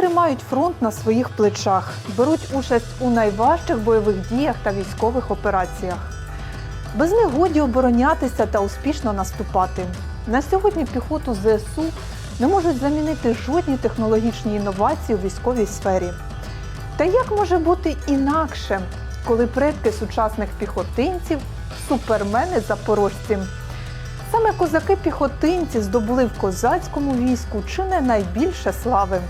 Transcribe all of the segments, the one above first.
тримають фронт на своїх плечах, беруть участь у найважчих бойових діях та військових операціях. Без них годі оборонятися та успішно наступати. На сьогодні піхоту ЗСУ не можуть замінити жодні технологічні інновації у військовій сфері. Та як може бути інакше, коли предки сучасних піхотинців супермени запорожці? Саме козаки-піхотинці здобули в козацькому війську чи не найбільше слави.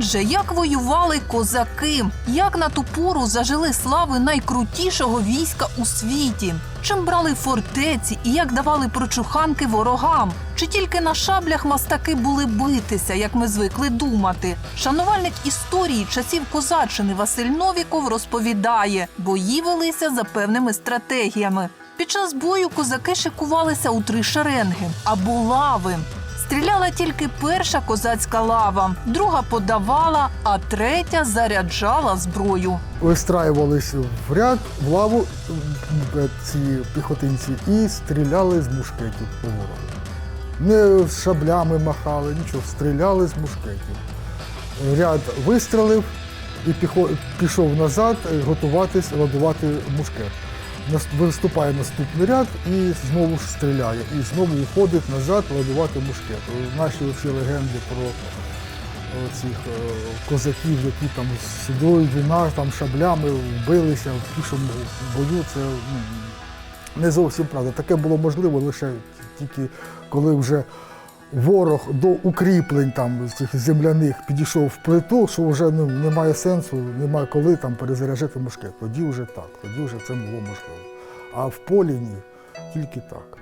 Отже, як воювали козаки, як на ту пору зажили слави найкрутішого війська у світі, чим брали фортеці і як давали прочуханки ворогам, чи тільки на шаблях мастаки були битися, як ми звикли думати. Шанувальник історії часів козаччини Василь Новіков розповідає, бої велися за певними стратегіями. Під час бою козаки шикувалися у три шеренги або лави. Стріляла тільки перша козацька лава, друга подавала, а третя заряджала зброю. вистраювались в ряд, в лаву е, ці піхотинці і стріляли з мушкетів по ворогу. Не з шаблями махали, нічого, стріляли з мушкетів. Ряд вистрілив і пішов назад е, готуватись ладувати мушкет. Виступає наступний ряд і знову ж стріляє. І знову уходить назад ладувати мушкет. Наші всі легенди про цих е, козаків, які там з сідою вина, там шаблями вбилися в пішому бою. Це ну, не зовсім правда. Таке було можливо лише тільки коли вже ворог до укріплень там цих земляних підійшов в плиту, що вже ну, немає сенсу, немає коли там перезаряджати мушкет. Тоді вже так, тоді вже це було можливо. А в полі ні, тільки так.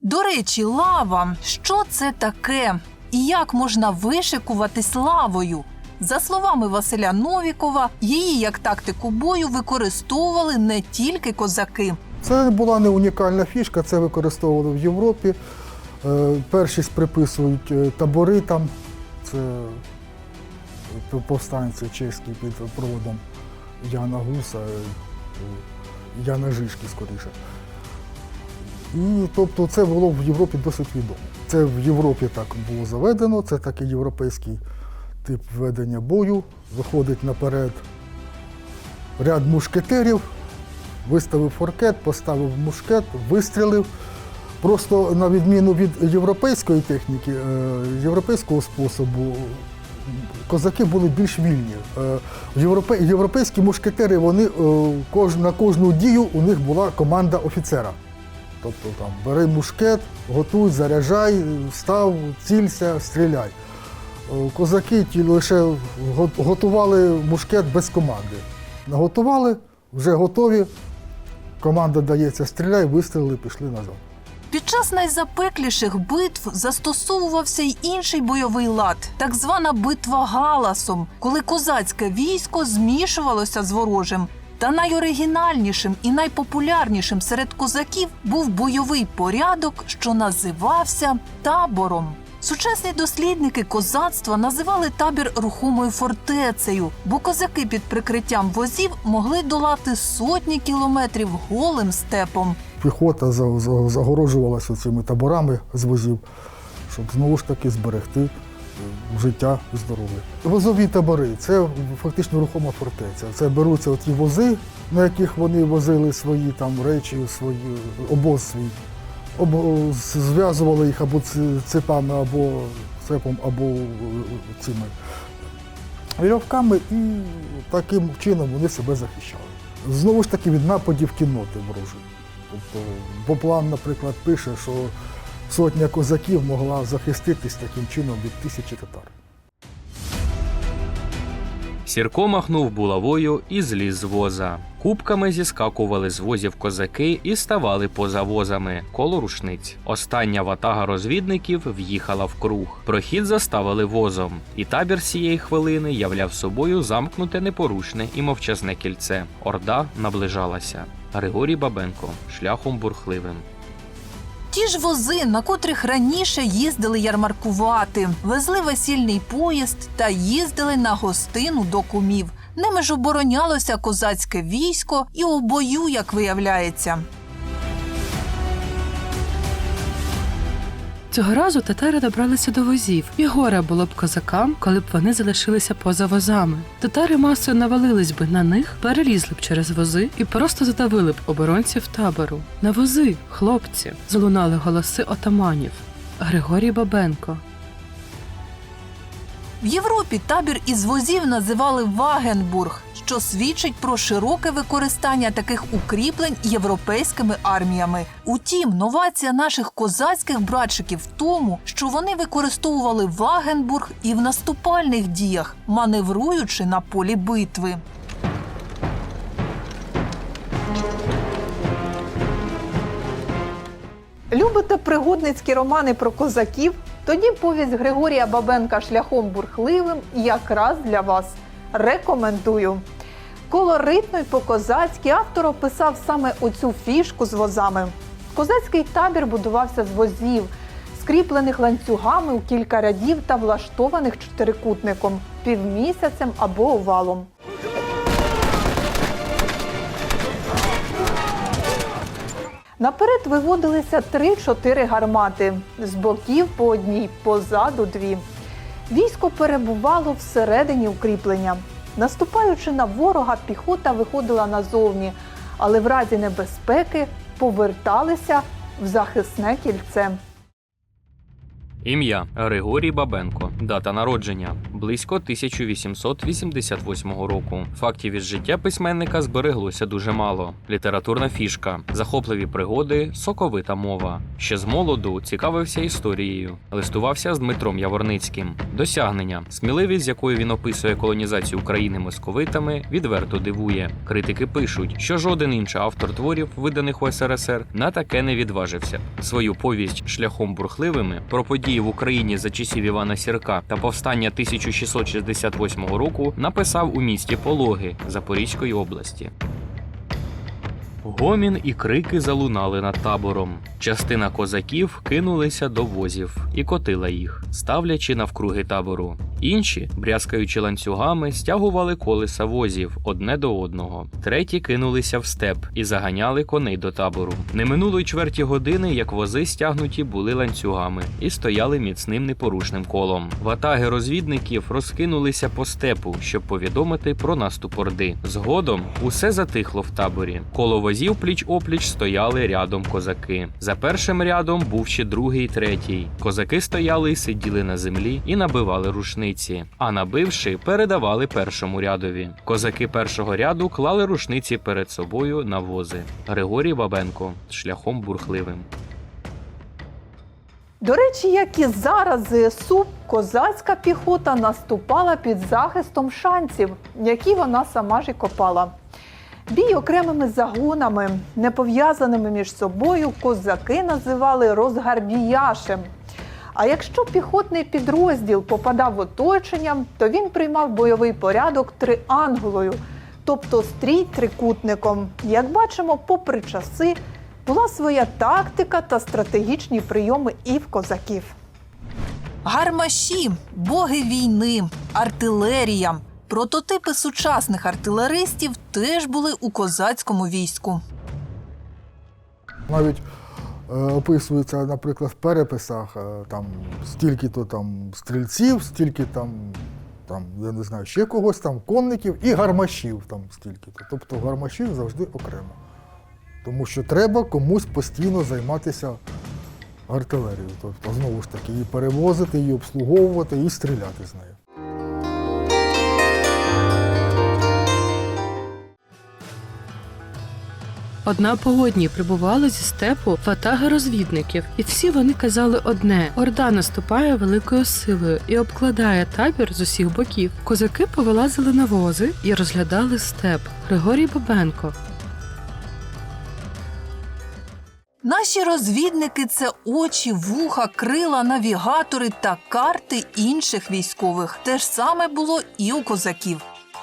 До речі, лава. Що це таке? І як можна вишикуватись лавою? За словами Василя Новікова, її як тактику бою використовували не тільки козаки. Це була не унікальна фішка, це використовували в Європі. Е, Першість приписують е, табори там, це повстанці чеські під проводом Яна Гуса, е, Яна Жишки скоріше. І тобто це було в Європі досить відомо. Це в Європі так було заведено, це такий європейський тип ведення бою. Виходить наперед ряд мушкетерів, виставив форкет, поставив мушкет, вистрілив. Просто на відміну від європейської техніки, е, європейського способу, козаки були більш вільні. Е, Європейські мушкетери, вони е, на кожну дію у них була команда офіцера. Тобто там бери мушкет, готуй, заряджай, став, цілься, стріляй. Е, Козаки ті лише готували мушкет без команди. Наготували, вже готові. Команда дається, стріляй, вистрілили, пішли назад. Під час найзапекліших битв застосовувався й інший бойовий лад, так звана битва галасом, коли козацьке військо змішувалося з ворожим. Та найоригінальнішим і найпопулярнішим серед козаків був бойовий порядок, що називався табором. Сучасні дослідники козацтва називали табір рухомою фортецею, бо козаки під прикриттям возів могли долати сотні кілометрів голим степом. Піхота за- за- загороджувалася цими таборами з возів, щоб знову ж таки зберегти е, життя і здоров'я. Возові табори це фактично рухома фортеця. Це беруться ті вози, на яких вони возили свої там речі, свої обоз свій. Зв'язували їх або цепами, або цепом, або е, цими вірьовками, і таким чином вони себе захищали. Знову ж таки від нападів кінноти ворожої. Тобто Боплан, наприклад, пише, що сотня козаків могла захиститись таким чином від тисячі татар. Сірко махнув булавою і зліз з воза. Кубками зіскакували з возів козаки і ставали поза возами коло рушниць. Остання ватага розвідників в'їхала в круг. Прохід заставили возом, і табір цієї хвилини являв собою замкнуте непорушне і мовчазне кільце. Орда наближалася. Григорій Бабенко шляхом бурхливим. Ті ж вози, на котрих раніше їздили ярмаркувати, везли весільний поїзд та їздили на гостину до кумів. Ними ж оборонялося козацьке військо і у бою, як виявляється. Цього разу татари добралися до возів, і горе було б козакам, коли б вони залишилися поза возами. Татари масою навалились би на них, перелізли б через вози і просто задавили б оборонців табору. На вози, хлопці, залунали голоси отаманів. Григорій Бабенко. В Європі табір із возів називали Вагенбург, що свідчить про широке використання таких укріплень європейськими арміями. Утім, новація наших козацьких братчиків в тому, що вони використовували Вагенбург і в наступальних діях, маневруючи на полі битви. Любите пригодницькі романи про козаків? Тоді повість Григорія Бабенка шляхом бурхливим якраз для вас. Рекомендую. Колоритно й по-козацьки автор описав саме оцю фішку з возами. Козацький табір будувався з возів, скріплених ланцюгами у кілька рядів та влаштованих чотирикутником, півмісяцем або овалом. Наперед виводилися 3-4 гармати, з боків по одній, позаду дві. Військо перебувало всередині укріплення. Наступаючи на ворога, піхота виходила назовні, але в разі небезпеки поверталися в захисне кільце. Ім'я Григорій Бабенко, дата народження близько 1888 року. Фактів із життя письменника збереглося дуже мало. Літературна фішка, захопливі пригоди, соковита мова. Ще з молоду цікавився історією, листувався з Дмитром Яворницьким. Досягнення, сміливість, з якою він описує колонізацію України московитами, відверто дивує. Критики пишуть, що жоден інший автор творів, виданих у СРСР, на таке не відважився. Свою повість шляхом бурхливими про події в Україні за часів Івана Сірка та повстання 1668 року написав у місті Пологи Запорізької області. Гомін і крики залунали над табором. Частина козаків кинулися до возів і котила їх, ставлячи навкруги табору. Інші, брязкаючи ланцюгами, стягували колеса возів одне до одного. Треті кинулися в степ і заганяли коней до табору. Не минуло й чверті години, як вози стягнуті були ланцюгами і стояли міцним непорушним колом. Ватаги розвідників розкинулися по степу, щоб повідомити про наступ орди. Згодом усе затихло в таборі. Коло возів пліч опліч стояли рядом козаки. За першим рядом був ще другий, третій. Козаки стояли і сиділи на землі і набивали рушниці, а набивши, передавали першому рядові. Козаки першого ряду клали рушниці перед собою на вози. Григорій Бабенко шляхом бурхливим. До речі, як і зараз ЗСУ, козацька піхота наступала під захистом шанців, які вона сама ж і копала. Бій окремими загонами, не пов'язаними між собою, козаки називали розгарбіяшем. А якщо піхотний підрозділ попадав в оточення, то він приймав бойовий порядок триангулою, тобто стрій трикутником. Як бачимо, попри часи, була своя тактика та стратегічні прийоми і в козаків. Гармаші, боги війни, артилерія. Прототипи сучасних артилеристів теж були у козацькому війську. Навіть описується, наприклад, в переписах е, там стільки-то там стрільців, стільки там, там, я не знаю, ще когось там, конників і гармашів там стільки-то. Тобто гармашів завжди окремо. Тому що треба комусь постійно займатися артилерією. Тобто, знову ж таки, її перевозити, її обслуговувати і стріляти з нею. Одна по одній прибували зі степу ватаги розвідників, і всі вони казали одне: орда наступає великою силою і обкладає табір з усіх боків. Козаки повилазили на вози і розглядали степ. Григорій Бабенко, Наші розвідники це очі, вуха, крила, навігатори та карти інших військових. Те ж саме було і у козаків.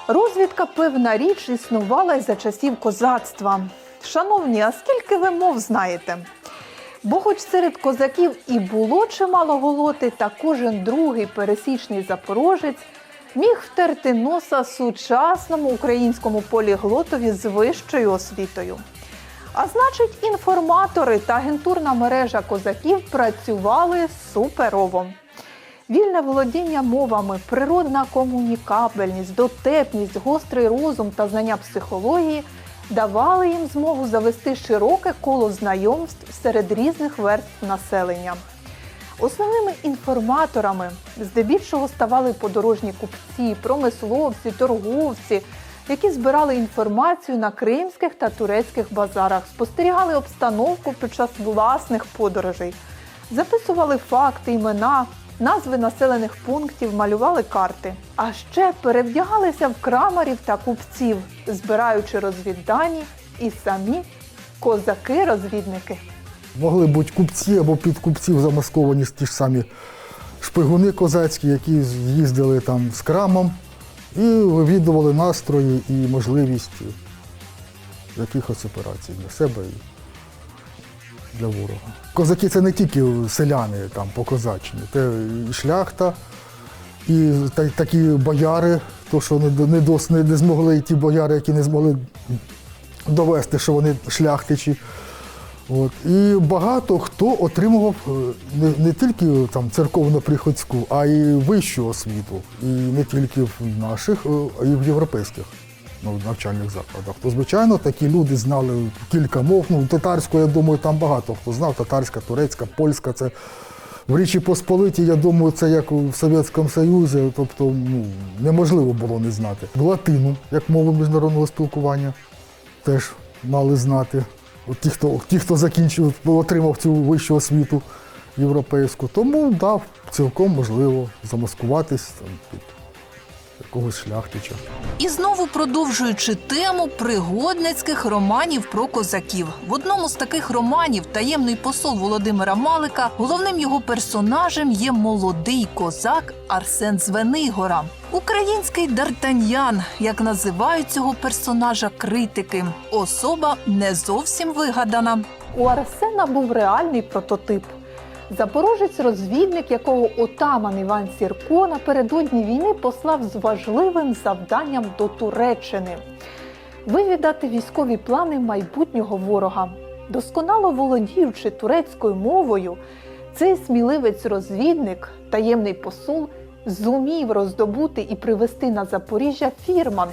Розвідка певна річ існувала й за часів козацтва. Шановні, а скільки ви мов знаєте? Бо хоч серед козаків і було чимало голоти, та кожен другий пересічний запорожець міг втерти носа сучасному українському поліглотові з вищою освітою. А значить, інформатори та агентурна мережа козаків працювали суперово. Вільне володіння мовами, природна комунікабельність, дотепність, гострий розум та знання психології давали їм змогу завести широке коло знайомств серед різних верств населення. Основними інформаторами здебільшого ставали подорожні купці, промисловці, торговці, які збирали інформацію на кримських та турецьких базарах, спостерігали обстановку під час власних подорожей, записували факти, імена, назви населених пунктів, малювали карти. А ще перевдягалися в крамарів та купців, збираючи розвіддані і самі козаки-розвідники. Могли бути купці або під купців замасковані ті ж самі шпигуни козацькі, які їздили там з крамом і вивідували настрої і можливість якихось операцій для себе для ворога. Козаки це не тільки селяни там по козаччині, це і шляхта, і та- такі бояри, то що не, не, дос, не, не змогли і ті бояри, які не змогли довести, що вони шляхтичі. От. І багато хто отримував е, не, не тільки там церковно-приходську, а й вищу освіту. І не тільки в наших, е, а й в європейських ну, навчальних закладах. То, звичайно, такі люди знали кілька мов. Ну, татарську, я думаю, там багато хто знав. Татарська, турецька, польська. Це в Річі Посполитій, я думаю, це як у Совєтському Союзі, тобто ну, неможливо було не знати. Латину, як мову міжнародного спілкування, теж мали знати. От ті, хто, ті, хто закінчив, отримав цю вищу освіту європейську. Тому дав цілком можливо замаскуватись там, під якогось шляхтича. І знову продовжуючи тему пригодницьких романів про козаків. В одному з таких романів таємний посол Володимира Малика головним його персонажем є молодий козак Арсен Звенигора. Український Дартаньян, як називають цього персонажа критики, особа не зовсім вигадана. У Арсена був реальний прототип. Запорожець-розвідник, якого отаман Іван Сірко напередодні війни послав з важливим завданням до Туреччини вивідати військові плани майбутнього ворога. Досконало володіючи турецькою мовою, цей сміливець-розвідник, таємний посол, зумів роздобути і привезти на Запоріжжя фірман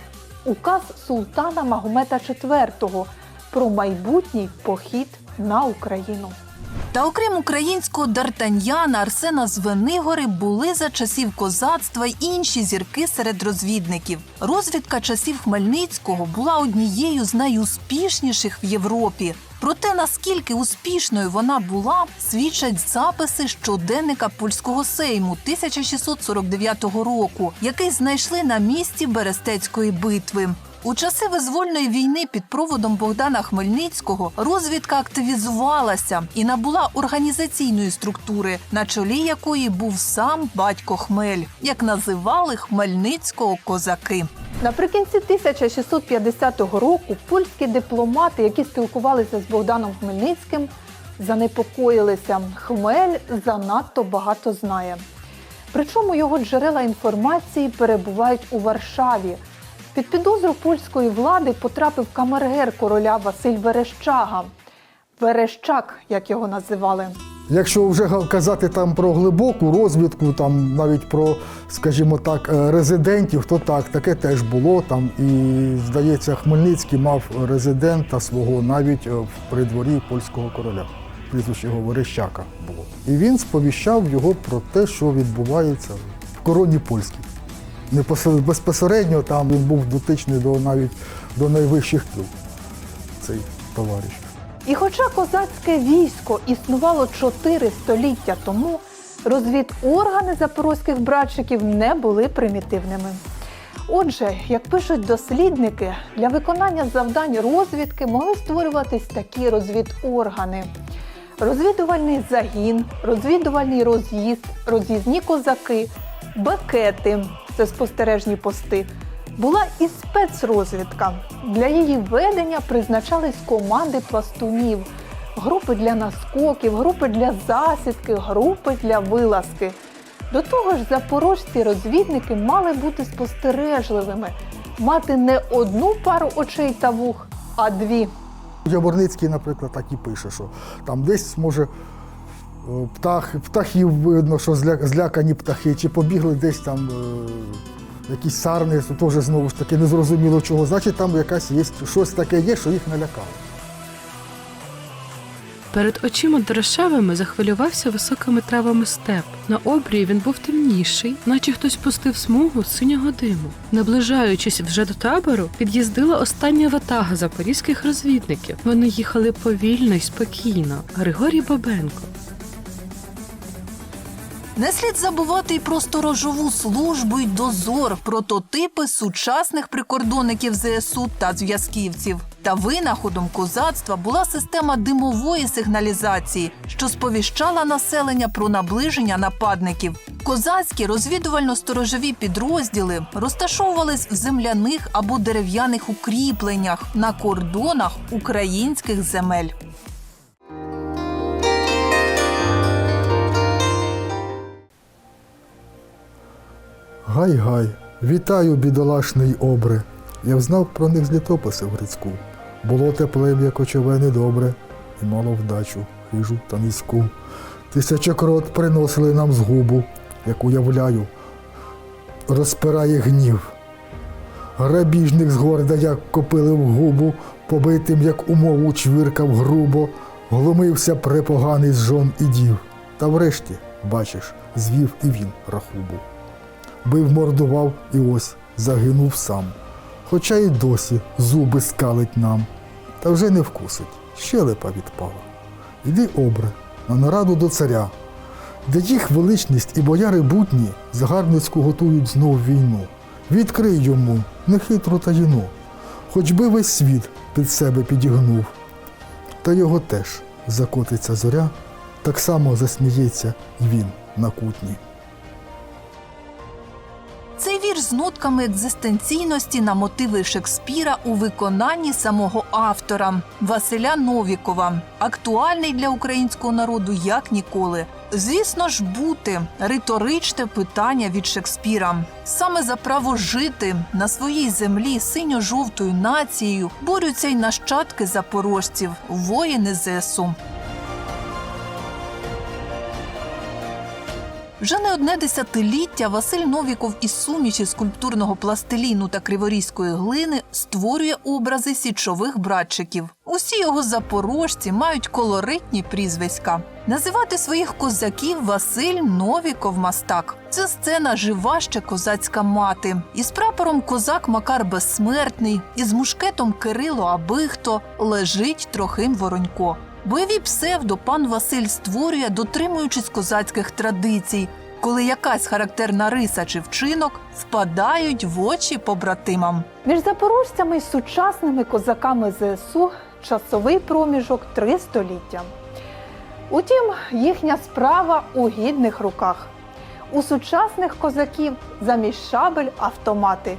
указ султана Магомета IV про майбутній похід на Україну. Та окрім українського Дартаньяна, Арсена Звенигори були за часів козацтва й інші зірки серед розвідників. Розвідка часів Хмельницького була однією з найуспішніших в Європі. Про те, наскільки успішною вона була, свідчать записи щоденника польського сейму 1649 року, який знайшли на місці Берестецької битви. У часи визвольної війни під проводом Богдана Хмельницького розвідка активізувалася і набула організаційної структури, на чолі якої був сам батько Хмель, як називали Хмельницького козаки. Наприкінці 1650 року польські дипломати, які спілкувалися з Богданом Хмельницьким, занепокоїлися. Хмель занадто багато знає. Причому його джерела інформації перебувають у Варшаві. Під підозру польської влади потрапив камергер короля Василь Верещага. Верещак, як його називали. Якщо вже казати там про глибоку розвідку, там навіть про, скажімо так, е, резидентів, то так, таке теж було. Там і здається, Хмельницький мав резидента свого навіть е, в придворі польського короля. Прізвище його Верещака було. І він сповіщав його про те, що відбувається в короні польській. Не безпосередньо там він був дотичний до навіть до найвищих кіл. Цей товариш. І хоча козацьке військо існувало чотири століття тому, розвідоргани запорозьких братчиків не були примітивними. Отже, як пишуть дослідники, для виконання завдань розвідки могли створюватись такі розвідоргани: розвідувальний загін, розвідувальний роз'їзд, роз'їзні козаки, бекети це спостережні пости. Була і спецрозвідка. Для її ведення призначались команди пластунів, групи для наскоків, групи для засідки, групи для вилазки. До того ж, запорожці розвідники мали бути спостережливими, мати не одну пару очей та вух, а дві. Яворницький, наприклад, так і пише, що там десь може. Птах, птахів видно, що зля, злякані птахи, чи побігли десь там е, якісь сарни, то теж знову ж таки незрозуміло чого. Значить, там якась є щось таке є, що їх налякало. Перед очима Дорошевими захвилювався високими травами степ. На обрії він був темніший, наче хтось пустив смугу синього диму. Наближаючись вже до табору, під'їздила остання ватага запорізьких розвідників. Вони їхали повільно й спокійно. Григорій Бабенко. Не слід забувати й про сторожову службу й дозор, прототипи сучасних прикордонників ЗСУ та зв'язківців. Та винаходом козацтва була система димової сигналізації, що сповіщала населення про наближення нападників. Козацькі розвідувально-сторожові підрозділи розташовувались в земляних або дерев'яних укріпленнях на кордонах українських земель. Гай-гай, вітаю, бідолашний обре. Я взнав про них з літописів Грицьку. Було тепле, як очевидне добре, і мало вдачу, хижу та низьку. Тисячокрот приносили нам згубу, як уявляю, розпирає гнів. Грабіжник згорда, як копили в губу, побитим, як умову, чвиркав грубо, глумився препоганий з жон і дів. Та врешті, бачиш, звів і він рахубу бив мордував і ось загинув сам. Хоча й досі зуби скалить нам, та вже не вкусить, щелепа відпала. Іди, обре, на нараду до царя, де їх величність і бояри будні загарбницьку готують знов війну. Відкрий йому нехитру таїну, хоч би весь світ під себе підігнув. Та його теж закотиться зоря, так само засміється й він на кутні. З нотками екзистенційності на мотиви Шекспіра у виконанні самого автора Василя Новікова, актуальний для українського народу як ніколи. Звісно ж, бути риторичне питання від Шекспіра. Саме за право жити на своїй землі синьо-жовтою нацією борються й нащадки запорожців, воїни ЗСУ. Вже не одне десятиліття Василь Новіков із суміші скульптурного пластиліну та криворізької глини створює образи січових братчиків. Усі його запорожці мають колоритні прізвиська. Називати своїх козаків Василь Новіков Мастак. Це сцена жива ще козацька мати. Із прапором козак Макар Безсмертний, із мушкетом Кирило Абихто лежить Трохим Воронько. Бойові псевдо пан Василь створює, дотримуючись козацьких традицій, коли якась характерна риса чи вчинок впадають в очі побратимам. Між запорожцями і сучасними козаками ЗСУ часовий проміжок три століття. Утім, їхня справа у гідних руках. У сучасних козаків замість шабель автомати,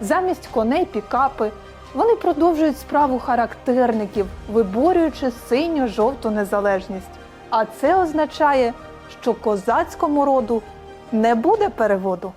замість коней пікапи. Вони продовжують справу характерників, виборюючи синьо-жовту незалежність. А це означає, що козацькому роду не буде переводу.